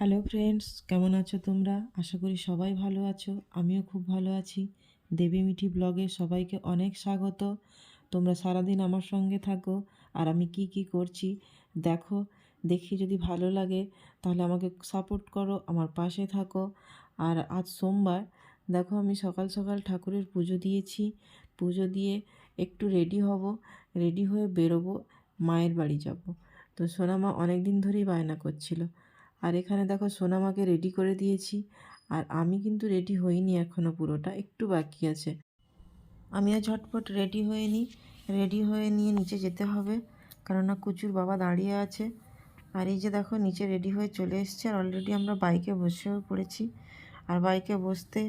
Hello friends, কেমন আছো তোমরা? আশা করি সবাই ভালো আছো, আমিও খুব ভালো আছি। দেবী মিঠি ব্লগে সবাইকে অনেক স্বাগত। তোমরা সারাদিন আমার সঙ্গে থাকো, আর আমি কি কি করছি? দেখো, দেখি যদি ভালো লাগে, তাহলে আমাকে সাপোর্ট করো, আমার পাশে থাকো। আর আজ সোমবার, দেখো আমি সকাল সকাল ঠাকুরের পুজো দিয়েছি। পুজো দিয়ে একটু রেডি হব, রেডি হয়ে বেরোবো, মায়ের বাড়ি যাব। তো সোনামা অনেক দিন ধরেই বায়না করছিল। আর এখানে দেখো সোনামাকে রেডি করে দিয়েছি। আর আমি কিন্তু রেডি হইনি এখনও পুরোটা, একটু বাকি আছে। আমিও ঝটপট রেডি হয়ে নিই। রেডি হয়ে নিয়ে নিচে যেতে হবে, কেননা কুচুর বাবা দাঁড়িয়ে আছে। আর এই যে দেখো নিচে রেডি হয়ে চলে এসছে, আর অলরেডি আমরা বাইকে বসেও পড়েছি। আর বাইকে বসতে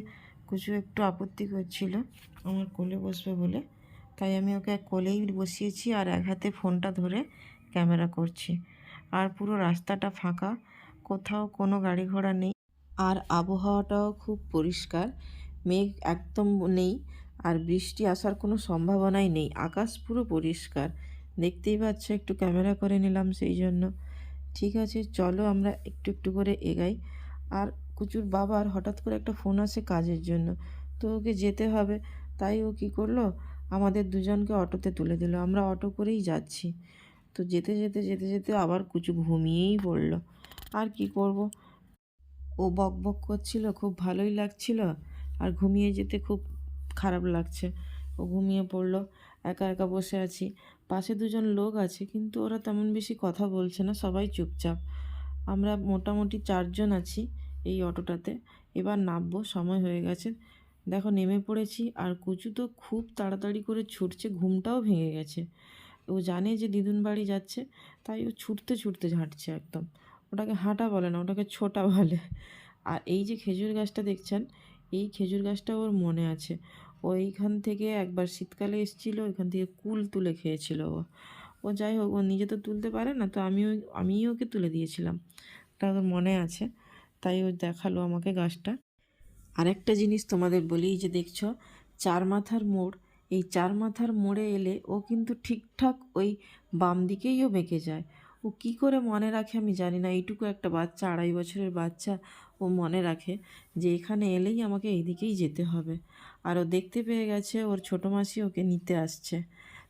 কুচু একটু আপত্তি করছিল, আমার কোলে বসবে বলে। তাই আমি ওকে এক কোলেই বসিয়েছি, আর এক হাতে ফোনটা ধরে ক্যামেরা করছি। আর পুরো রাস্তাটা ফাঁকা কোথাও কোনো গাড়ি ঘোড়া নেই। আর আবহাওয়াটাও খুব পরিষ্কার। মেঘ একদম নেই আর বৃষ্টি আসার কোনো সম্ভাবনাই নেই। আকাশ পুরো পরিষ্কার। দেখতেই পাচ্ছ, একটু ক্যামেরা করে নিলাম সেই জন্য। ঠিক আছে, চলো আমরা একটু একটু করে এগাই। আর কুচুর বাবার হঠাৎ করে একটা ফোন আসে কাজের জন্য। তো ওকে যেতে হবে। তাই ও কী করল? আমাদের দুজনকে অটোতে তুলে দিল। আমরা অটো করেই যাচ্ছি। তো যেতে যেতে যেতে যেতে আবার কুচু ঘুমিয়েই পড়ল। আর কি করব? ও বক বক করছিল, খুব ভালোই লাগছিল আর ঘুমিয়ে যেতে খুব খারাপ লাগছে। ও ঘুমিয়ে পড়ল, একা একা বসে আছি। পাশে দুজন লোক আছে, কিন্তু ওরা তেমন বেশি কথা বলছে না, সবাই চুপচাপ। আমরা মোটামুটি চারজন আছি এই অটোটাতে। এবার নামবো, সময় হয়ে গেছে। দেখো, নেমে পড়েছি আর কুচু তো খুব তাড়াতাড়ি করে ছুটছে, ঘুমটাও ভেঙে গেছে। ও জানে যে দিদুন বাড়ি যাচ্ছে, তাই ও ছুটতে ছুটতে ঝাঁটছে একদম। ওটাকে হাঁটা বলে না, ওটাকে ছোটা বলে। আর এই যে খেজুর গাছটা দেখছেন, এই খেজুর গাছটা ওর মনে আছে। ও এইখান থেকে একবার শীতকালে এসেছিল এখান থেকে কুল তুলে খেয়েছিল ও। ও যাই হোক, ও নিজে তো তুলতে পারে না, তো আমিও, আমিই ওকে তুলে দিয়েছিলাম। ওটা ওর মনে আছে, তাই ও দেখাল আমাকে গাছটা। আরেকটা জিনিস তোমাদের বলি যে দেখছ, চার মাথার মোড়, এই চার মাথার মোড়ে এলে ও কিন্তু ঠিকঠাক ওই বাম দিকেই ও বেঁকে যায়। ও কী করে মনে রাখে আমি জানি না। এইটুকু একটা বাচ্চা, আড়াই বছরের বাচ্চা ও মনে রাখে যে এখানে এলেই আমাকে এইদিকেই যেতে হবে। আর ও দেখতে পেয়ে গেছে ওর ছোটো মাসি ওকে নিতে আসছে।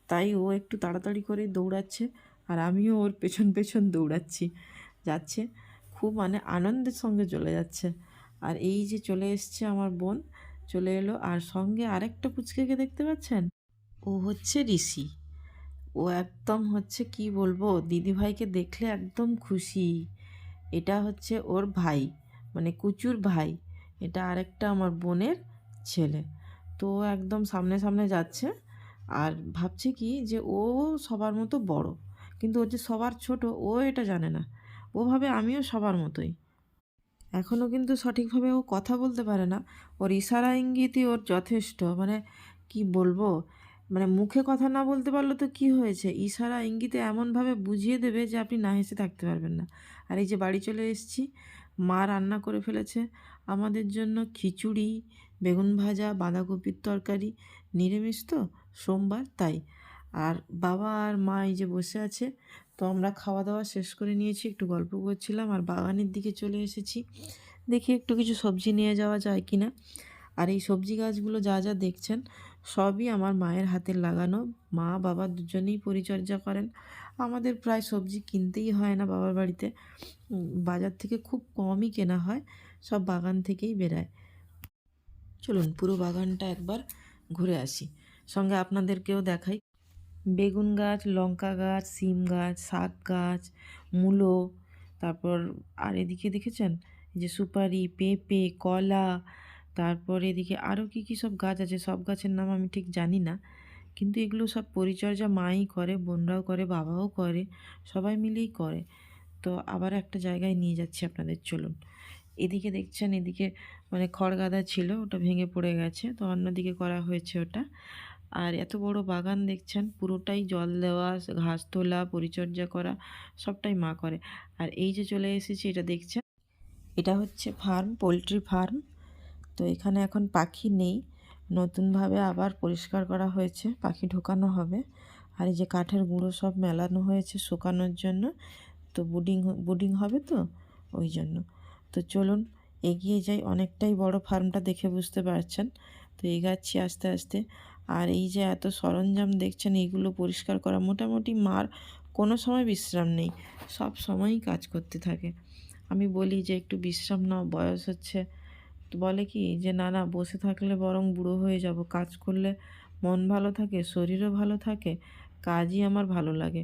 তাই ও একটু তাড়াতাড়ি করে দৌড়াচ্ছে আর আমিও ওর পেছন পেছন দৌড়াচ্ছি। যাচ্ছে, খুব মানে আনন্দের সঙ্গে চলে যাচ্ছে। আর এই যে চলে এসছে আমার বোন, চলে এলো। আর সঙ্গে আরেকটা পুচকেকে দেখতে পাচ্ছেন? ও হচ্ছে ঋষি। ও একদম হচ্ছে কি বলব, দিদিভাইকে দেখলে একদম খুশি। এটা হচ্ছে ওর ভাই মানে কুচুর ভাই। এটা আরেকটা আমার বোনের ছেলে। তো ও একদম সামনে সামনে যাচ্ছে। আর ভাবছে কি যে ও সবার মতো বড়, কিন্তু ও যে সবার ছোট, ও এটা জানে না। ও ভাবে আমিও সবার মতোই। এখনও কিন্তু সঠিকভাবে ও কথা বলতে পারে না। ওর ইশারা ইঙ্গিতই ওর যথেষ্ট। মানে কি বলব মানে মুখে কথা না বলতে পারলে তো কি হয়েছে? ইশারা ইঙ্গিতে এমনভাবে বুঝিয়ে দেবে যে আপনি না হেসে থাকতে পারবেন না। আর এই যে বাড়ি চলে এসেছি, মা রান্না করে ফেলেছে। আমাদের জন্য খিচুড়ি, বেগুন ভাজা, বাঁধাকপির তরকারি, নিরামিষ তো, সোমবার তাই। আর বাবা আর মা এই যে বসে আছে, তো আমরা খাওয়া দাওয়া শেষ করে নিয়েছি, একটু গল্প করছিলাম। আর বাগানের দিকে চলে এসেছি, দেখি একটু কিছু সবজি নিয়ে যাওয়া যায় কি না আর এই সবজি গাছগুলো যা যা দেখছেন সবই আমার মায়ের হাতের লাগানো। মা, বাবা দুজনেই পরিচর্যা করেন। আমাদের প্রায় সবজি কিনতেই হয় না বাবার বাড়িতে। বাজার থেকে খুব কমই কেনা হয়, সব বাগান থেকেই বেরায়। চলুন পুরো বাগানটা একবার ঘুরে আসি। সঙ্গে আপনাদেরকেও দেখাই। বেগুন গাছ, লঙ্কা গাছ, সিম গাছ, শাক গাছ, মূলো, তারপর আর এদিকে দেখেছেন? যে সুপারি, পেঁপে, কলা তারপর এদিকে আরও কী কী সব গাছ আছে, সব গাছের নাম আমি ঠিক জানি না। কিন্তু এগুলো সব পরিচর্যা মাই করে, বোনরাও করে, বাবাও করে, সবাই মিলেই করে। তো আবার একটা জায়গায় নিয়ে যাচ্ছি আপনাদের, চলুন। এদিকে দেখছেন, এদিকে মানে খড় গাদা ছিল, ওটা ভেঙে পড়ে গেছে, তো অন্যদিকে করা হয়েছে ওটা। আর এত বড় বাগান দেখছেন, পুরোটাই জল দেওয়া, ঘাস তোলা, পরিচর্যা করা, সবটাই মা করে। আর এই যে চলে এসেছি, এটা দেখছেন, এটা হচ্ছে ফার্ম, পোলট্রি ফার্ম। তো এখানে এখন পাখি নেই। নতুনভাবে আবার পরিষ্কার করা হয়েছে, পাখি ঢোকানো হবে। আর এই যে কাঠের গুঁড়ো সব মেলানো হয়েছে শুকানোর জন্য। তো বুডিং বুডিং হবে তো? ওই জন্য। তো চলুন, এগিয়ে যাই। অনেকটাই বড় ফার্মটা দেখে বুঝতে পারছেন। তো এগাচ্ছি আস্তে আস্তে। আর এই যে এত সরঞ্জাম দেখছেন এইগুলো পরিষ্কার করা মোটামুটি মার কোনো সময় বিশ্রাম নেই। সব সময়ই কাজ করতে থাকে। আমি বলি যে একটু বিশ্রাম নাও, বয়স হচ্ছে। বলে কি যে, না না, বসে থাকলে বরং বুড়ো হয়ে যাব। কাজ করলে মন ভালো থাকে, শরীরও ভালো থাকে, কাজই আমার ভালো লাগে।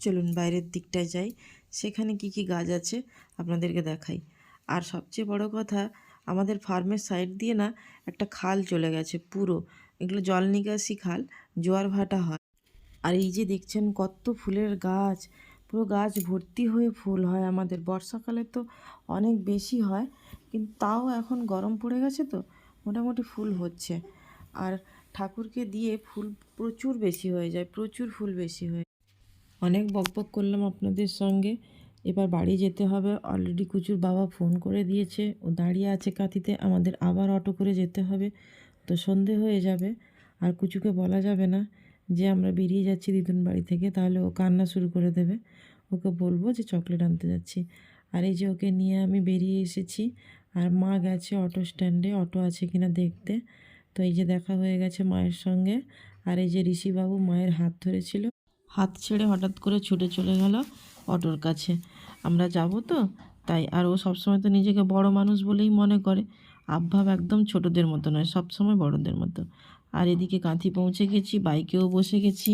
চলুন বাইরের দিকটায় যাই। সেখানে কি কি গাছ আছে আপনাদেরকে দেখাই। আর সবচেয়ে বড় কথা, আমাদের ফার্মের সাইড দিয়ে না একটা খাল চলে গেছে, পুরো। এগুলো জল নিকাশি খাল, জোয়ার ভাটা হয়। আর এই যে দেখছেন কত ফুলের গাছ, পুরো গাছ ভর্তি হয়ে ফুল হয় আমাদের। বর্ষাকালে তো অনেক বেশি হয় কিন্তু তাও এখন গরম পড়ে গেছে তো, মোটামুটি ফুল হচ্ছে। আর ঠাকুরকে দিয়ে ফুল প্রচুর বেশি হয়ে যায়, প্রচুর ফুল বেশি হয়ে অনেক বকবক করলাম আপনাদের সঙ্গে। এবার বাড়ি যেতে হবে। অলরেডি কুচুর বাবা ফোন করে দিয়েছে। ও দাঁড়িয়ে আছে কাঁথিতে। আমাদের আবার অটো করে যেতে হবে। তো সন্ধে হয়ে যাবে। আর কুচুকে বলা যাবে না যে আমরা বেরিয়ে যাচ্ছি দিদুন বাড়ি থেকে। তাহলে ও কান্না শুরু করে দেবে। ওকে বলব যে চকলেট আনতে যাচ্ছি। আর এই যে ওকে নিয়ে আমি বেরিয়ে এসেছি। আর মা গেছে অটো স্ট্যান্ডে, অটো আছে কিনা দেখতে। তো এই যে দেখা হয়ে গেছে মায়ের সঙ্গে। আর এই যে ঋষিবাবু মায়ের হাত ধরেছিল। হাত ছেড়ে হঠাৎ করে ছুটে চলে গেল অটোর কাছে। আমরা যাব তো? তাই, আর ও সবসময় তো নিজেকে বড় মানুষ বলেই মনে করে। আবভাব একদম ছোটদের মতো নয়, সবসময় বড়দের মতো। আর এদিকে কাঁথি পৌঁছে গেছি, বাইকেও বসে গেছি।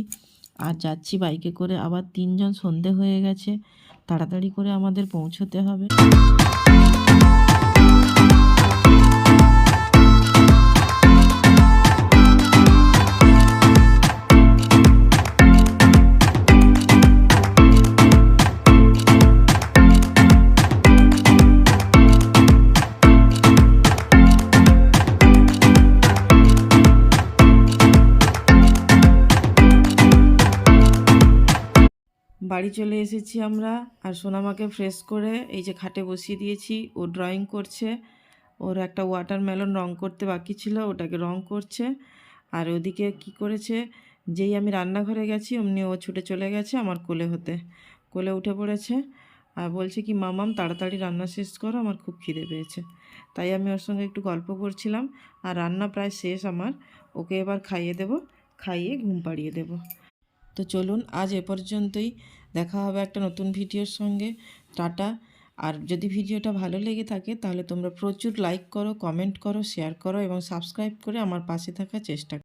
আর যাচ্ছি বাইকে করে, আবার তিনজন সন্ধে হয়ে গেছে। তাড়াতাড়ি করে আমাদের পৌঁছতে হবে। বাড়ি চলে এসেছি আমরা আর সোনামাকে ফ্রেশ করে এই যে খাটে বসিয়ে দিয়েছি। ও ড্রয়িং করছে। ওর একটা ওয়াটারমেলন রং করতে বাকি ছিল, ওটাকে রং করছে। আর ওদিকে কি করেছে? যেই আমি রান্নাঘরে গেছি, অমনি ও ছুটে চলে গেছে আমার কোলে হতে। কোলে উঠে পড়েছে। আর বলছে কি, মামাম, তাড়াতাড়ি রান্না শেষ করো, আমার খুব খিদে পেয়েছে। তাই আমি ওর সঙ্গে একটু গল্প করছিলাম। আর রান্না প্রায় শেষ আমার। ওকে এবার খাইয়ে দেব, খাইয়ে ঘুম পাড়িয়ে দেব। তো চলুন আজ এ পর্যন্তই। দেখা হবে একটা নতুন ভিডিওর সঙ্গে। টাটা। আর যদি ভিডিওটা ভালো লেগে থাকে, তাহলে তোমরা প্রচুর লাইক করো কমেন্ট করো শেয়ার করো এবং সাবস্ক্রাইব করে আমার পাশে থাকার চেষ্টা